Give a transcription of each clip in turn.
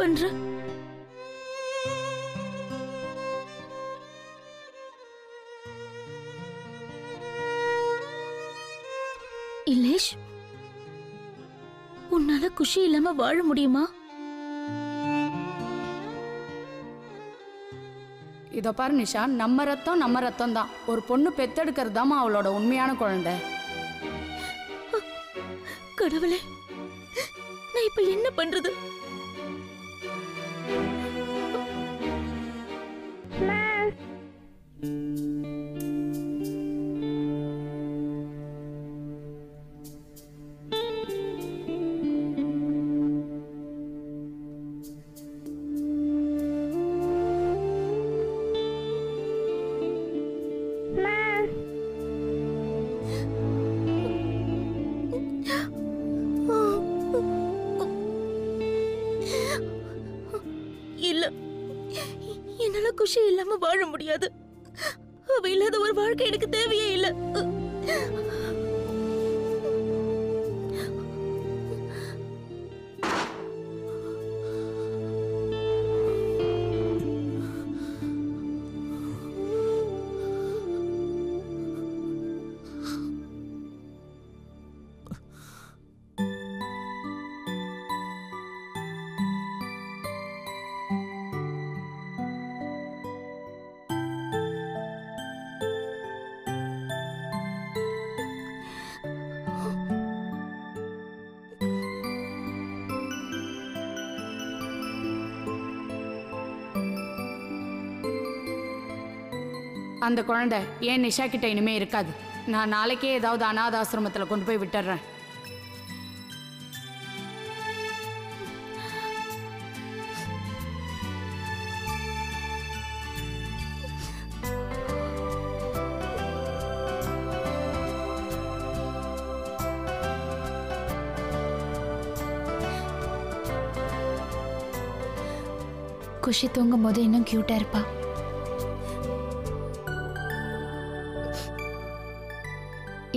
பண்றேன் இலேஷ் உன்னால குஷி இல்லாம வாழ முடியுமா? இதோ பாரு நிஷா நம்ம ரத்தம் நம்ம ரத்தம் தான் ஒரு பொண்ணு பெத்தெடுக்கிறது தாமா அவளோட உண்மையான குழந்தை. கடவுளே நான் இப்ப என்ன பண்றது? முடியாது. அந்த குழந்தை ஏன் நிஷா கிட்ட இனிமே இருக்காது? நான் நாளைக்கே ஏதாவது அநாத ஆசிரமத்தில் கொண்டு போய் விட்டுறேன். குஷி தூங்கும் போது இன்னும் கியூட்டா இருப்பா.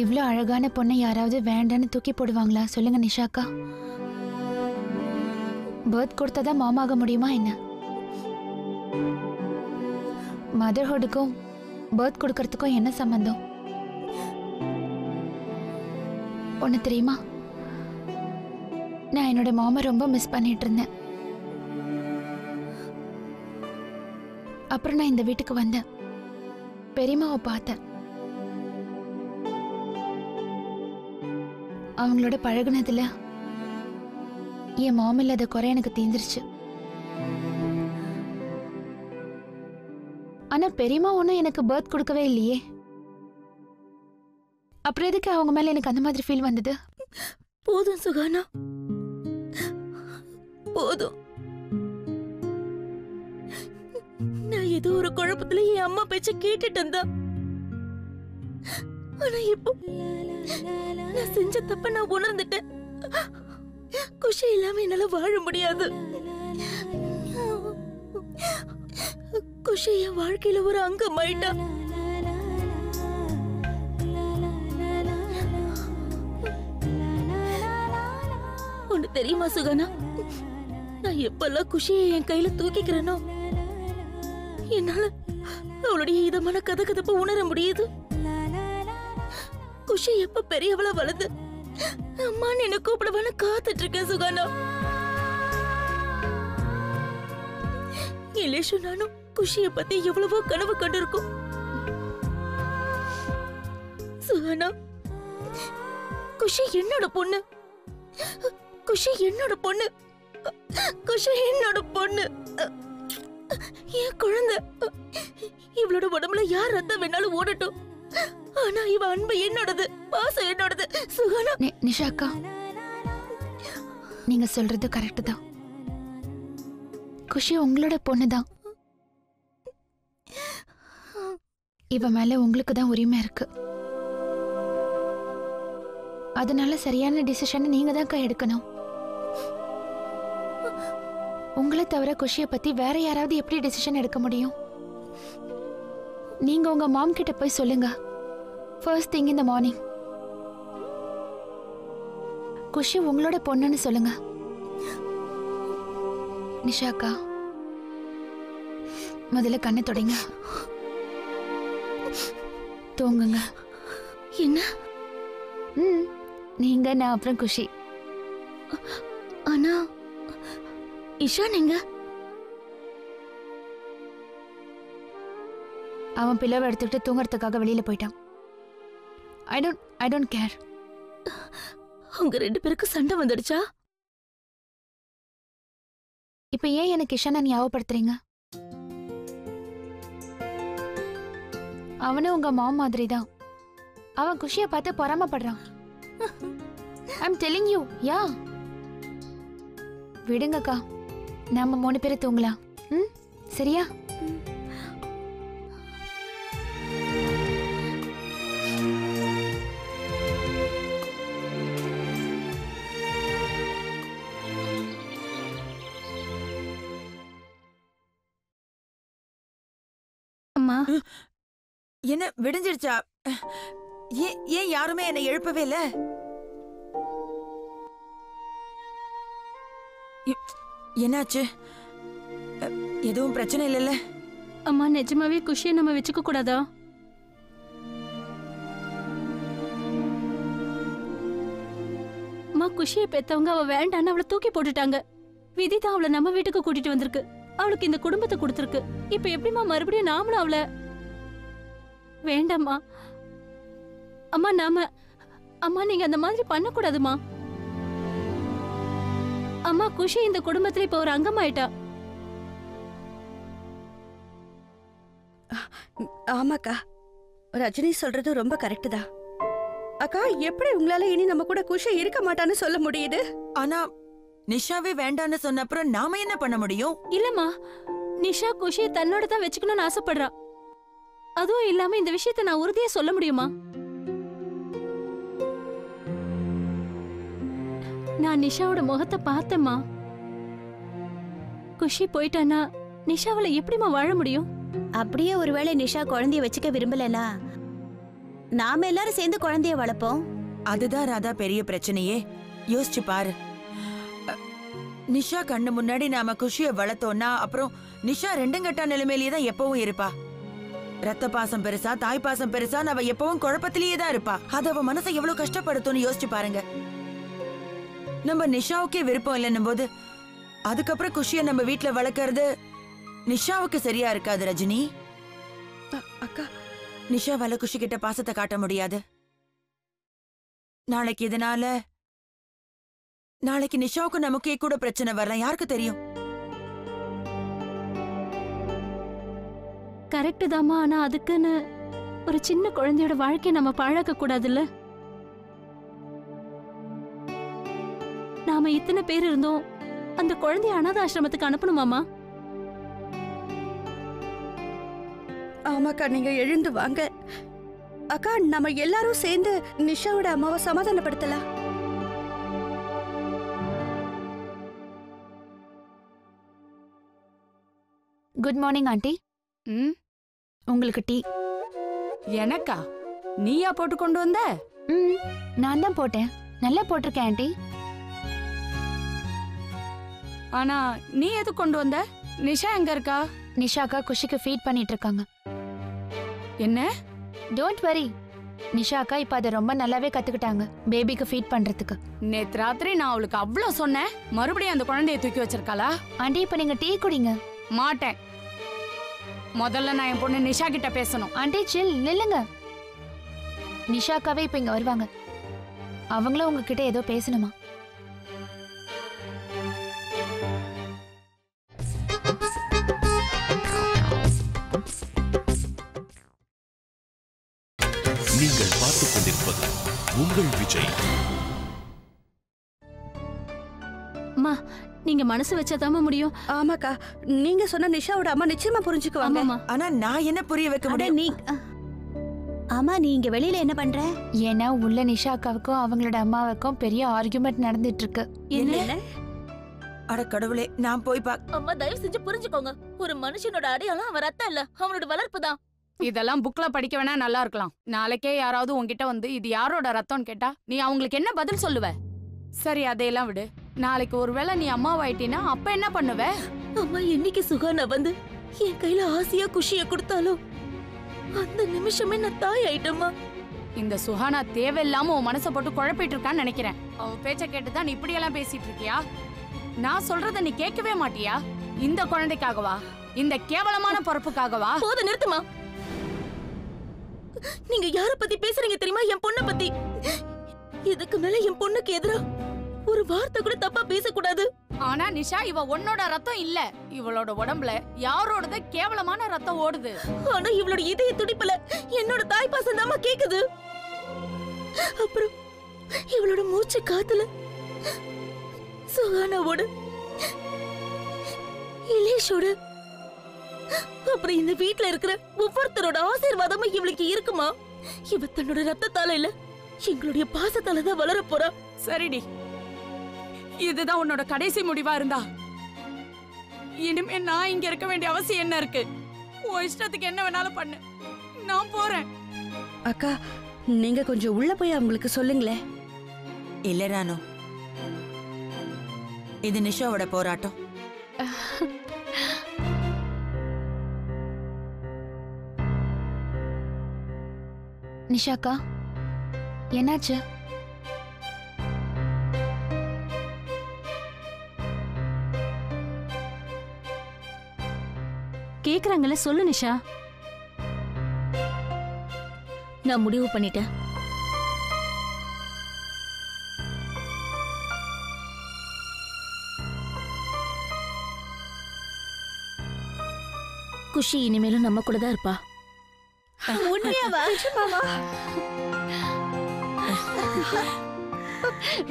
இவ்வளோ அழகான பொண்ணை யாராவது வேண்டான்னு தூக்கி போடுவாங்களா? சொல்லுங்க நிஷாக்கா. பர்த் கொடுத்தாதான் மாமாக முடியுமா என்ன? மதர்ஹுட்டுக்கும் பர்த் கொடுக்கறதுக்கும் என்ன சம்பந்தம்? ஒன்று தெரியுமா? நான் என்னோட மாமா ரொம்ப மிஸ் பண்ணிட்டு இருந்தேன். அப்புறம் நான் இந்த வீட்டுக்கு வந்தேன். பெரியம்மாவை பார்த்தேன். அவங்களோட பழகுனதுல என் மாம் அதை குறை எனக்கு தீந்துருச்சு. ஆனா பெரியம்மா ஒன்றும் எனக்கு பர்த் கொடுக்கவே இல்லையே. அப்புறம் எதுக்கு அவங்க மேல எனக்கு அந்த மாதிரி ஃபீல் வந்தது? போதும் சுகானா. போதும். நான் ஏதோ ஒரு குழப்பத்துல என் அம்மா பேச்ச கேட்டுட்டு இருந்தேன். ஆனா இப்போ நான் செஞ்ச தப்ப நான் உணர்ந்துட்டேன். குஷி இல்லாம என்னால வாழ முடியாது. குஷி என் வாழ்க்கையில ஒரு அங்கம் ஆயிட்டா. ஒண்ணு தெரியுமா சுகனா? நான் எப்பெல்லாம் குஷியை என் கையில தூக்கிக்கிறேனோ என்னால அவளுடைய இதமான கதகதப்ப உணர முடியுது. குஷி எப்ப பெரியவள வளர்ந்து அம்மா என்ன கூப்பிடுவான்னு காத்துட்டு இருக்கேன் சுகானா. இலேஷு நானும் குஷிய பத்தி எவ்வளவோ கனவு கண்டிருக்கோம். சுகானா குஷி என்னோட பொண்ணு. குஷி என்னோட பொண்ணு. குஷி என்னோட பொண்ணு. என் குழந்தை. இவளோட உடம்புல யார் ரத்தம் வேணாலும் ஓடட்டும். ஆனா இவ அன்பு என்னோடது பாசம் என்னோடது சுகனா நிஷாக்கா நிஷா அக்கா நீங்க சொல்றது கரெக்ட் தான். குஷி உங்களோட பொண்ணு தான். இவ மேல உங்களுக்கு தான் உரிமை இருக்கு. அதனால சரியான டிசிஷன் நீங்க தான்க்கா எடுக்கணும். உங்களை தவிர குஷியை பத்தி வேற யாராவது எப்படி டிசிஷன் எடுக்க முடியும்? நீங்க உங்க மாம் கிட்ட போய் சொல்லுங்க. ஃபர்ஸ்ட் திங் இந்த மார்னிங் குஷி உங்களோட பொண்ணுன்னு சொல்லுங்க. நிஷாக்கா முதல்ல கண்ணை தொடங்க. தூங்குங்க. என்ன? ம் நீங்க நான் அப்புறம் குஷி. ஆனா இஷா நீங்க? அவன் பிளவை எடுத்துக்கிட்டு தூங்குறதுக்காக வெளியில போயிட்டான். I don't I don't care உங்க ரெண்டு பேருக்கு சண்டை வந்துடுச்சா? இப்போ ஏன் எனக்கு இஷானை ஞாபகப்படுத்துறீங்க? அவனும் உங்க மாம் மாதிரி தான் அவன் குஷியை பார்த்து பொறாமப்படுறான். ஐம் டெல்லிங் யூ யா? விடுங்கக்கா. நம்ம மூணு பேரும் தூங்கலாம். ம்? சரியா? அம்மா என்ன விடிஞ்சிருச்சா ஏன் ஏன் யாருமே என்னை எழுப்பவே இல்ல? என்னாச்சு? எதுவும் பிரச்சனை இல்லைல்ல? அம்மா நிஜமாவே குஷியை நம்ம வச்சுக்க கூடாதா? அம்மா குஷியை பெத்தவங்க அவ வேண்டான்னு அவளை தூக்கி போட்டுட்டாங்க. விதி தான் அவளை நம்ம வீட்டுக்கு கூட்டிட்டு வந்திருக்கு. அவளுக்கு இந்த குடும்பத்தை கொடுத்துருக்கு. இப்ப எப்படிம்மா மறுபடியும் நாமளும் அவளை? வேண்டாம்மா. அம்மா நாம அம்மா நீங்க அந்த மாதிரி பண்ணக்கூடாதுமா அம்மா குஷி இந்த குடும்பத்துல இப்ப ஒரு அங்கமாயிட்டா. ஆமாக்கா. ரஜினி சொல்றது ரொம்ப கரெக்ட் தான். அக்கா எப்படி உங்களால இனி நம்ம கூட குஷி இருக்க மாட்டான்னு சொல்ல முடியுது? ஆனா நிஷாவே வேண்டான்னு சொன்ன அப்புறம் நாம என்ன பண்ண முடியும்? இல்லம்மா நிஷா குஷியை தன்னோட தான் வச்சுக்கணும்னு ஆசைப்படுறா. அதுவும் இல்லாம இந்த விஷயத்த நான் உறுதியா சொல்ல முடியுமா? நான் நிஷாவோட முகத்தை பார்த்தேம்மா. குஷி போயிட்டானா நிஷாவால எப்படிம்மா வாழ முடியும்? அப்படியே ஒருவேளை நிஷா குழந்தைய வச்சுக்க விரும்பலனா நாம எல்லாரும் சேர்ந்து குழந்தைய வளர்ப்போம்? அதுதான் ராதா பெரிய பிரச்சனையே. யோசிச்சு பாரு. நிஷா கண்ணு முன்னாடி நாம குஷிய வளர்த்தோம்னா அப்புறம் நிஷா ரெண்டுங்கட்டா நிலைமையிலேயே தான் எப்பவும் இருப்பா. ரத்த பாசம் பெருசா தாய் பாசம் பெருசா அவ எப்பவும் குழப்பத்திலேயே தான் இருப்பா. அது அவ மனசை எவ்வளவு கஷ்டப்படுத்தும்னு யோசிச்சு பாருங்க. நம்ம நிஷாவுக்கே விருப்பம் இல்லைன்னும் போது அதுக்கப்புறம் குஷிய நம்ம வீட்ல வளர்க்கறது நிஷாவுக்கு சரியா இருக்காது ரஜினி. அக்கா. நிஷாவால குஷி கிட்ட பாசத்தை காட்ட முடியாது. நாளைக்கு இதனால நாளைக்கு நிஷாவுக்கு நமக்கே கூட பிரச்சனை வரலாம். யாருக்கு தெரியும்? கரெக்ட் தாம்மா. ஆனா அதுக்குன்னு ஒரு சின்ன குழந்தையோட வாழ்க்கையை நம்ம பாழாக்க கூடாதுல்ல? நாம இத்தனை பேர் இருந்தோம். அந்த குழந்தைய அனாத ஆசிரமத்துக்கு அனுப்பணுமாமா ஆமாக்கா நீங்க எழுந்து வாங்க. அக்கா நம்ம எல்லாரும் சேர்ந்து நிஷாவோட அம்மாவை சமாதானப்படுத்தலாம். குட் மார்னிங் ஆண்டி ம்? உங்களுக்கு டீ. எனக்கா? நீயா போட்டு கொண்டு வந்த? ம் நான் தான் போட்டேன். நல்லா போட்டிருக்கேன் ஆண்டி ஆனா நீ எது கொண்டு வந்த? நிஷா எங்க இருக்கா? நிஷாக்கா குஷிக்கு ஃபீட் பண்ணிட்டு இருக்காங்க என்ன டோன்ட் வரி நிஷாக்கா இப்ப அதை ரொம்ப நல்லாவே கத்துக்கிட்டாங்க பேபிக்கு ஃபீட் பண்றதுக்கு. நேத்து ராத்திரி நான் அவளுக்கு அவ்வளோ சொன்னேன். மறுபடியும் அந்த குழந்தைய தூக்கி வச்சிருக்காளா? ஆண்டி இப்ப நீங்க டீ குடிங்க. மாட்டேன். முதல்ல நான் என் பொண்ணு நிஷா கிட்ட பேசணும். ஆண்டி சில் நில்லுங்க. நிஷாக்காவே இப்ப இங்க வருவாங்க. அவங்களும் உங்ககிட்ட ஏதோ பேசணுமா? நீங்க மனசு வச்சாதாம்மா முடியும். ஆமாக்கா நீங்க சொன்ன நிஷாவோட அம்மா நிச்சயமா புரிஞ்சுக்குவாங்க. ஆனா நான் என்ன புரிய வைக்க அட முடியும்? நீ ஆமா நீ இங்க வெளியில என்ன பண்ற? ஏன்னா உள்ள நிஷா அக்காவுக்கும் அவங்களோட அம்மாவுக்கும் பெரிய ஆர்குமெண்ட் நடந்துட்டு இருக்கு என்ன அட கடவுளே நான் போய் பா அம்மா தயவு செஞ்சு புரிஞ்சுக்கோங்க. ஒரு மனுஷனோட அடையாளம் அவன் ரத்தம் இல்ல. அவனோட வளர்ப்பு தான். இதெல்லாம் புக்ல படிக்க வேணா நல்லா இருக்கலாம். நாளைக்கே யாராவது உன்கிட்ட வந்து இது யாரோட ரத்தம்னு கேட்டா நீ அவங்களுக்கு என்ன பதில் சொல்லுவ? சரி அதையெல்லாம் விடு. நாளைக்கு ஒருவேளை நீ அம்மாவாயிட்டினா அப்ப என்ன பண்ணுவ? அம்மா என்னைக்கு சுகானா வந்து என் கையில ஆசையா குஷிய கொடுத்தாலும் அந்த நிமிஷமே நான் தாய் ஆயிட்டம்மா இந்த சுஹானா தேவையில்லாம உன் மனசை போட்டு குழப்பிட்டு இருக்கான்னு நினைக்கிறேன். அவ பேச்ச கேட்டுதான் நீ இப்படியெல்லாம் பேசிட்டு இருக்கியா? நான் சொல்றத நீ கேட்கவே மாட்டியா? இந்த குழந்தைக்காகவா? இந்த கேவலமான பொறுப்புக்காகவா? போத நிறுத்துமா நீங்க யார பத்தி பேசுறீங்க தெரியுமா? என் பொண்ண பத்தி. இதுக்கு மேல என் பொண்ணுக்கு எதிரா ஒரு வார்த்தை கூட தப்பா பேசக்கூடாது. ஆனா நிஷா இவ உன்னோட ரத்தம் இல்ல. இவளோட உடம்புல யாரோடத கேவலமான ரத்தம் ஓடுது? ஆனா இவளோட இதய துடிப்புல என்னோட தாய் பாசம் தாமா கேக்குது. அப்புறம் இவளோட மூச்சு காத்துல சுகானாவோட இலேஷோட அப்புறம் இந்த வீட்ல இருக்கிற ஒவ்வொருத்தரோட ஆசீர்வாதமும் இவளுக்கு இருக்குமா? இவ தன்னோட ரத்தத்தால இல்ல எங்களுடைய பாசத்தால தான் வளர போறா. சரிடி. இதுதான் உன்னோட கடைசி முடிவா இருந்தா. இனிமே நான் இங்க இருக்க வேண்டிய அவசியம் என்ன இருக்கு? உன் இஷ்டத்துக்கு என்ன வேணாலும் பண்ணு. நான் போறேன். அக்கா நீங்க கொஞ்சம் உள்ள போய் அவங்களுக்கு சொல்லுங்களேன். இல்ல ராணு. இது நிஷாவோட போராட்டம். நிஷாக்கா என்னாச்சு? கேக்குறாங்கல்ல சொல்லு நிஷா. நான் முடிவு பண்ணிட்டேன். குஷி இனிமேலும் நம்ம கூட தான் இருப்பா. உண்மையாவா?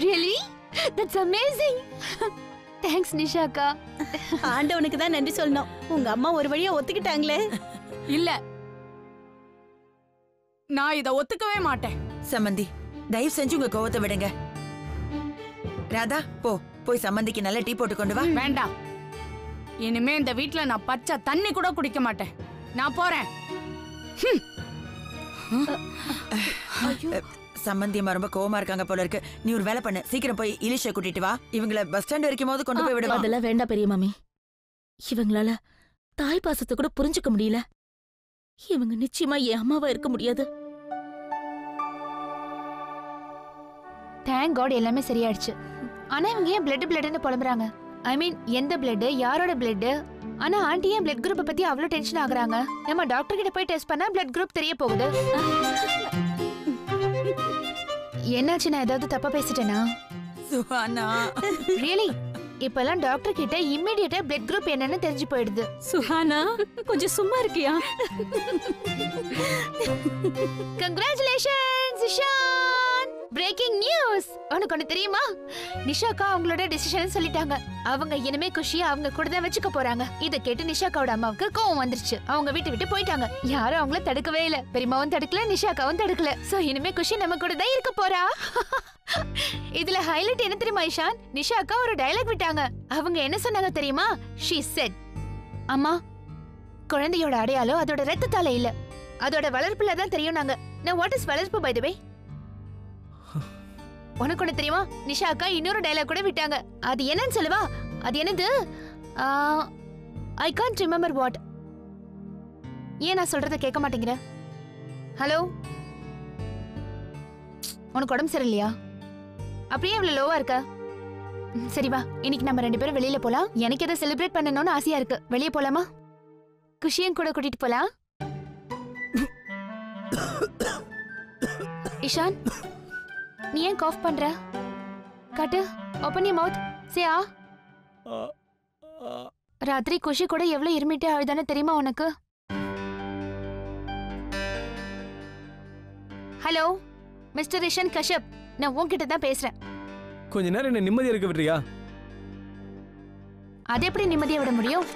ரியலி தட்ஸ் அமேசிங் தேங்க்ஸ் நிஷாக்கா ஆண்டவனுக்கு தான் நன்றி சொல்லணும். உங்க அம்மா ஒரு வழியா ஒத்துக்கிட்டாங்களே. இல்ல. நான் இத ஒத்துக்கவே மாட்டேன். சம்மந்தி தயவு செஞ்சு உங்க கோவத்தை விடுங்க. ராதா போ. போய் சம்மந்திக்கு நல்ல டீ போட்டு கொண்டு வா. வேண்டாம். இனிமே இந்த வீட்ல நான் பச்சை தண்ணி கூட குடிக்க மாட்டேன். நான் போறேன். சம்மந்தி அம்மா ரொம்ப கோவமா இருக்காங்க போல இருக்கு. நீ ஒரு வேலை பண்ணு. சீக்கிரம் போய் இலிஷ கூட்டிட்டு வா. இவங்கள பஸ் ஸ்டாண்ட் வரைக்கும் போது கொண்டு போய் விடுவா அதெல்லாம் வேண்டாம் பெரிய மாமி இவங்களால தாய் பாசத்தை கூட புரிஞ்சுக்க முடியல. இவங்க நிச்சயமா என் அம்மாவா இருக்க முடியாது. தேங்க் காட் எல்லாமே சரியாயிடுச்சு. ஆனா இவங்க ஏன் பிளட் பிளட்னு புலம்புறாங்க? ஐ மீன் எந்த பிளட் யாரோட பிளட் ஆனா ஆண்டி ஏன் பிளட் குரூப்பை பத்தி அவ்வளவு டென்ஷன் ஆகுறாங்க? நம்ம டாக்டர் கிட்ட போய் டெஸ்ட் பண்ணா பிளட் குரூப் தெரிய போகுது? என்னாச்சு நான் ஏதாவது தப்பா பேசிட்டேனா? சுஹானா. ரியலி இப்பெல்லாம் டாக்டர் கிட்ட இம்மிடியட்டா பிளட் குரூப் என்னன்னு தெரிஞ்சு போயிடுது. சுஹானா கொஞ்சம் சும்மா இருக்கியா? கங்க்ராச்சுலேஷன்ஸ் இஷான் பிரேக்கிங் நியூஸ் உனக்கு ஒண்ணு தெரியுமா? நிஷாக்கா அவங்களோட டிசிஷன் சொல்லிட்டாங்க. அவங்க இனிமே குஷியா அவங்க கூட தான் வச்சுக்க போறாங்க. இத கேட்டு நிஷாக்காவோட அம்மாவுக்கு கோவம் வந்துருச்சு. அவங்க வீட்டு விட்டு போயிட்டாங்க. யாரும் அவங்கள தடுக்கவே இல்ல. பெரியமாவும் தடுக்கல நிஷாக்காவும் தடுக்கல. சோ இனிமே குஷி நம்ம கூட தான் இருக்க போறா? இதுல ஹைலைட் என்ன தெரியுமா இஷான் நிஷாக்கா ஒரு டயலாக் விட்டாங்க. அவங்க என்ன சொன்னாங்க தெரியுமா? ஷீ செட் அம்மா குழந்தையோட அடையாளம் அதோட ரத்தத்தால இல்ல. அதோட வளர்ப்புல தான் தெரியும் நாங்க. நான் வாட் இஸ் வளர்ப்பு பை த வே உனக்கு ஒண்ணு தெரியுமா? நிஷா அக்கா இன்னொரு டைலாக் கூட விட்டாங்க. அது என்னன்னு சொல்லுவா? அது என்னது? ஐ கான்ட் ரிமெம்பர் வாட் ஏன் நான் சொல்றத கேட்க மாட்டேங்கிற? ஹலோ உனக்கு உடம்பு சரியில்லையா? அப்படியே இவ்வளவு லோவா இருக்க? சரி வா. இன்னைக்கு நம்ம ரெண்டு பேரும் வெளியில போலாம். எனக்கு எதை செலிப்ரேட் பண்ணணும்னு ஆசையா இருக்கு. வெளியே போலாமா? குஷியும் கூட கூட்டிட்டு போலாம். இஷான்? நீ ஏன் காஃப் பண்ற? காட்டு ஓப்பன் யூ மவுத் சே ஆ? ராத்திரி குஷி கூட எவ்வளவு இருமிட்டே அழுதானே தெரியுமா உனக்கு? ஹலோ மிஸ்டர் இஷான் கஷ்யப் நான் உன்கிட்ட தான் பேசுறேன். கொஞ்ச நேரம் என்ன நிம்மதியா இருக்க விடுறியா? அது எப்படி நிம்மதியா விட முடியும்?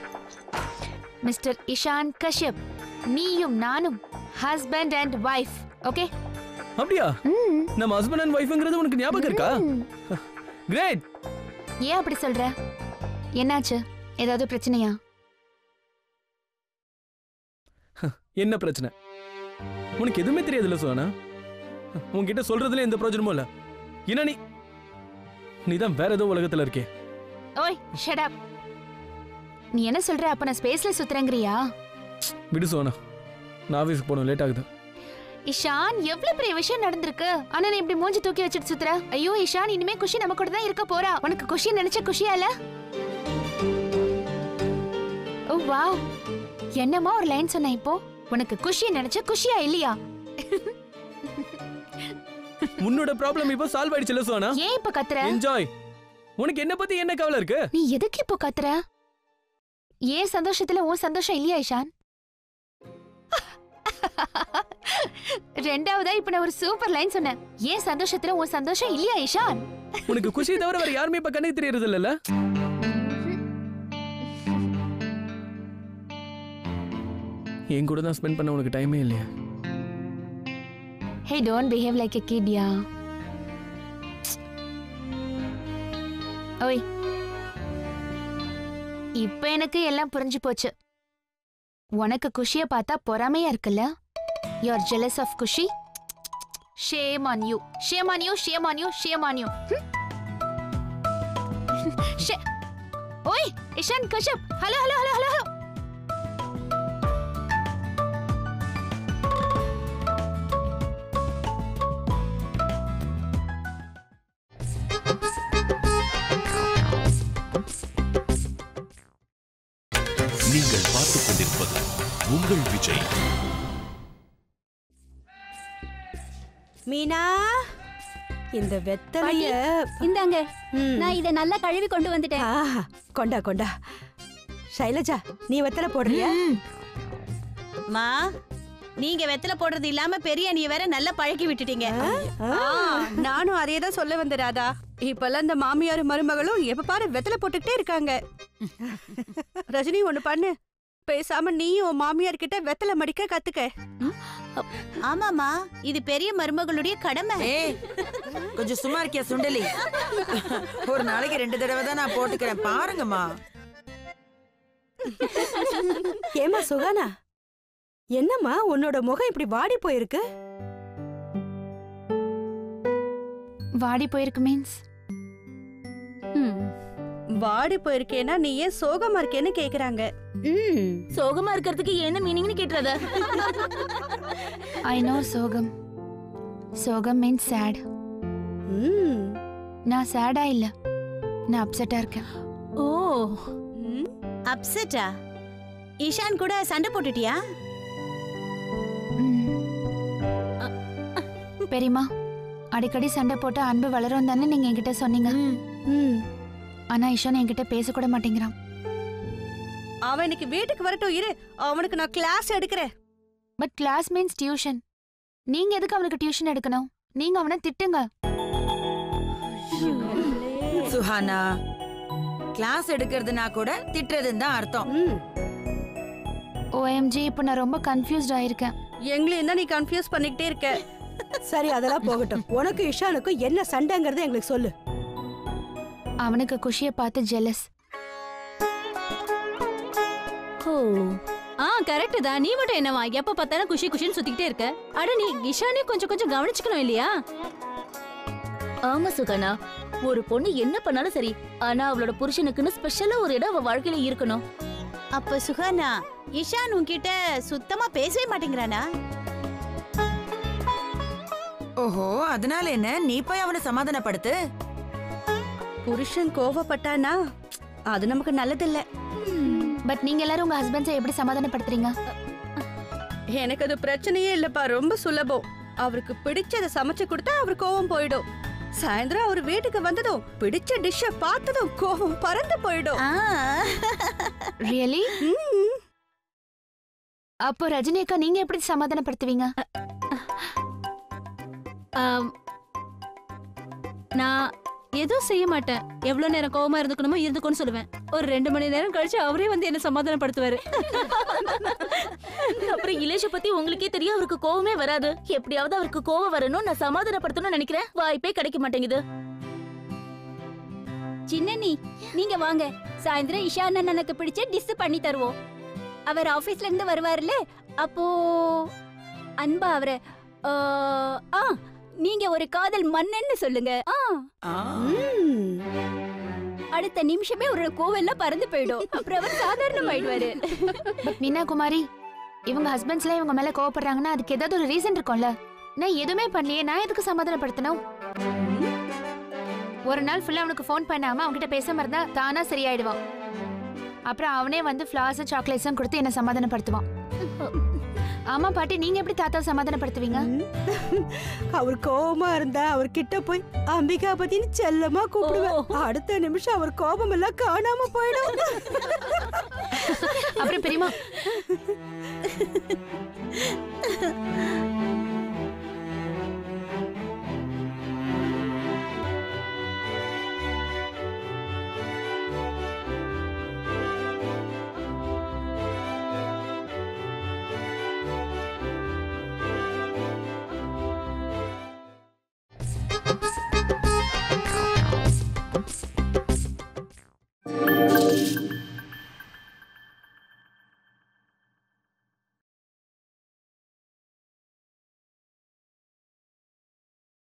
மிஸ்டர் இஷான் கஷ்யப் நீயும் நானும் ஹஸ்பண்ட் அண்ட் வைஃப் ஓகே அப்படியா? நம்ம ஹஸ்பண்ட் அண்ட் ஒய்ஃப்ங்கிறது உனக்கு ஞாபகம் இருக்கா? கிரேட் ஏன் அப்படி சொல்ற? என்னாச்சு? ஏதாவது பிரச்சனையா? என்ன பிரச்சனை? உனக்கு எதுவுமே தெரியாதுல்ல சோனா உன்கிட்ட சொல்றதுல எந்த பிரயோஜனமும் இல்ல. என்ன நீ? நீ தான் வேற ஏதோ உலகத்துல இருக்கே. ஓய் ஷட் அப் நீ என்ன சொல்ற? அப்ப நான் ஸ்பேஸ்ல சுத்துறேங்கறியா? விடு சோனா நான் ஆஃபீஸ்க்கு போகணும் லேட் ஆகுது. இஷான் எவ்வளவு பெரிய விஷயம் நடந்திருக்கு? ஆனா நீ இப்படி மூஞ்சி தூக்கி வச்சுட்டு சுத்துற? ஐயோ இஷான் இனிமே குஷி நம்ம கூட தான் இருக்க போறா. உனக்கு குஷி நினைச்ச குஷியா இல்ல? Oh wow. என்னமா ஒரு லைன் சொன்ன இப்போ? உனக்கு குஷியை நினைச்ச குஷியா இல்லையா? உன்னோட ப்ராப்ளம் இப்போ சால்வ் ஆயிடுச்சுல சோனா? ஏன் இப்ப கத்துற? என்ஜாய் உனக்கு என்ன பத்தி என்ன கவலை இருக்கு? நீ எதுக்கு இப்போ கத்துற? ஏன் சந்தோஷத்துல உன் சந்தோஷம் இல்லையா இஷான்? ரெண்டாவதா இப்ப நான் ஒரு சூப்பர் லைன் சொன்னேன். ஏன் சந்தோஷத்துல உன் சந்தோஷம் இல்லையா இஷான் உனக்கு குஷி தவிர வேற யாருமே இப்ப கண்ணுக்கு தெரியறது இல்லல்ல என் கூட தான் ஸ்பெண்ட் பண்ண உனக்கு டைமே இல்லையா. Hey don't behave like a kid யா ஓய். இப்ப எனக்கு எல்லாம் புரிஞ்சு போச்சு. உனக்கு குஷிய பார்த்தா பொறாமையா இருக்குல்ல? You are jealous of Khushi shame on you shame on you shame on you shame on you ஓய் Ishan கஷப். Hello hello hello hello Meena இந்த வெத்தலைய இந்தாங்க. நான் இதை நல்லா கழுவி கொண்டு வந்துட்டேன். கொண்டா கொண்டா. சைலஜா நீ வெத்தலை போடுறியா? மா. நீங்க வெத்தலை போடுறது இல்லாம பெரிய அணிய வேற நல்லா பழக்கி விட்டுட்டீங்க. நானும் அதே தான் சொல்ல வந்த ராதா. இப்பெல்லாம் இந்த மாமியாரும் மருமகளும் எப்ப பாரு வெத்தலை போட்டுக்கிட்டே இருக்காங்க. ரஜினி ஒண்ணு பண்ணு. பேசாம நீயும் உன் மாமியார் கிட்ட வெத்தலை மடிக்க கத்துக்க. ஆமாமா இது பெரிய மருமகளுடைய கடமை. ஏய் கொஞ்சம் சும்மா இருக்கியா சுண்டலி? ஒரு நாளைக்கு ரெண்டு தடவை தான் நான் போட்டுக்கிறேன். பாருங்கம்மா. ஏமா சுகானா? என்னம்மா உன்னோட முகம் இப்படி வாடி போயிருக்கு? வாடி போயிருக்கு மீன்ஸ் ம். வாடி போயிருக்கேன்னா நீ ஏன் சோகமா இருக்கேன்னு கேக்குறாங்க. ம். சோகமா இருக்கிறதுக்கு என்ன மீனிங்னு கேட்டுறத. ஐ நோ சோகம். சோகம் மீன்ஸ் சேட் ம். நான் சேடா இல்ல. நான் அப்செட்டா இருக்கேன். ஓ. ம். அப்செட்டா ஈஷான் கூட சண்டை போட்டுட்டியா? ம். பெரியம்மா அடிக்கடி சண்டை போட்டு அன்பு வளரும் தானே நீங்க என்கிட்ட சொன்னீங்க. ம். ஆனா இஷான் என்கிட்ட பேசக்கூட மாட்டேங்கிறான். அவன் இன்னைக்கு வீட்டுக்கு வரட்டும் இரு. அவனுக்கு நான் கிளாஸ் எடுக்கிறேன். பட் கிளாஸ் மீன்ஸ் டியூஷன் நீங்க எதுக்கு அவனுக்கு டியூஷன் எடுக்கணும்? நீங்க அவனை திட்டுங்க. சுஹானா கிளாஸ் எடுக்கிறதுனா கூட திட்டுறதுன்னு தான் அர்த்தம். ம். ஓஎம்ஜி இப்போ நான் ரொம்ப கன்ஃபியூஸ்ட் ஆயிருக்கேன். எங்களையும் தான் நீ கன்ஃபியூஸ் பண்ணிக்கிட்டே இருக்க. சரி அதெல்லாம் போகட்டும். உனக்கு இஷானுக்கும் என்ன சண்டைங்கிறத எங்களுக்கு சொல்லு. அவனுக்கு குஷியை பார்த்து ஜெலஸ் ஓ ஆ கரெக்ட் தான் நீ மட்டும் என்னவா? எப்ப பார்த்தாலும் குஷி குஷின்னு சுத்திக்கிட்டே இருக்க. அட நீ இஷானே கொஞ்சம் கொஞ்சம் கவனிச்சுக்கணும் இல்லையா? ஆமா சுகனா. ஒரு பொண்ணு என்ன பண்ணாலும் சரி ஆனா அவளோட புருஷனுக்குன்னு ஸ்பெஷலா ஒரு இடம் அவ வாழ்க்கையில இருக்கணும். அப்ப சுகானா இஷான் உன்கிட்ட சுத்தமா பேசவே மாட்டேங்கிறானா? ஓஹோ அதனால என்ன? நீ போய் அவனை சமாதானப்படுத்து. புருஷன் கோவப்பட்டானா அது நமக்கு நல்லதில்ல பட் நீங்க எல்லாரும் உங்க ஹஸ்பண்ட்ஸை எப்படி சமாதானப்படுத்துறீங்க எனக்கு அது பிரச்சனையே இல்லப்பா ரொம்ப சுலபம் அவருக்கு பிடிச்சத சமைச்சு கொடுத்தா அவர் கோவம் போயிடும் சாயந்தரம் அவர் வீட்டுக்கு வந்ததும் பிடிச்ச டிஷ்ஷ பார்த்ததும் கோவம் பறந்து போயிடும் ஆ. ரியலி. அப்போ ரஜினி அக்கா நீங்க எப்படி சமாதானப்படுத்துவீங்க நான் எதுவும் செய்ய மாட்டேன். எவ்வளவு நேரம் கோவமா இருந்துக்கணுமோ இருந்துக்கணும்னு சொல்லுவேன். ஒரு ரெண்டு மணி நேரம் கழிச்சு அவரே வந்து என்ன சமாதானப்படுத்துவாரு. அப்புறம் இலேஷ பத்தி உங்களுக்கே தெரியும் அவருக்கு கோவமே வராது. எப்படியாவது அவருக்கு கோவம் வரணும் நான் சமாதானப்படுத்தணும்னு நினைக்கிறேன். வாய்ப்பே கிடைக்க மாட்டேங்குது. சின்னனி நீங்க வாங்க. சாயந்தரம் இஷா அண்ணனுக்கு பிடிச்ச டிஷ் பண்ணி தருவோம். அவர் ஆபீஸ்ல இருந்து வருவார்ல அப்போ அன்பா அவரை ஆ நீங்க ஒரு காதல் மன்னன்னு சொல்லுங்க. ஆ. ஆ, ம். அடுத்த நிமிஷமே ஒரு கோவெல்லாம் பறந்து போயிடும். அப்புறம் அவர் சாதாரணம் ஆயிடுவாரு பட் மீனா குமாரி இவங்க ஹஸ்பண்ட்ஸ்ல இவங்க மேல கோவப்படுறாங்கன்னா அதுக்கு ஏதாவது ஒரு ரீசன் இருக்கும்ல. நான் எதுவுமே பண்ணலையே நான் எதுக்கு சமாதானப்படுத்தணும்? ஒரு நாள் ஃபுல்லா அவனுக்கு ஃபோன் பண்ணாம அவன்கிட்ட பேசாம இருந்தா தானா சரியாயிடுவான். அப்புறம் அவனே வந்து ஃபிளார்ஸ் சாக்லேட்ஸும் கொடுத்து என்ன சமாதானப்படுத்துவான். ஆமா பாட்டி நீங்க எப்படி தாத்தா சமாதானப்படுத்துவீங்க? அவர் கோவமா இருந்தா அவர் கிட்ட போய் அம்பிகா பத்தின்னு செல்லமா கூப்பிடுவேன். அடுத்த நிமிஷம் அவர் கோபம் எல்லாம் காணாம போயிடும். அப்புறம் பெரியமா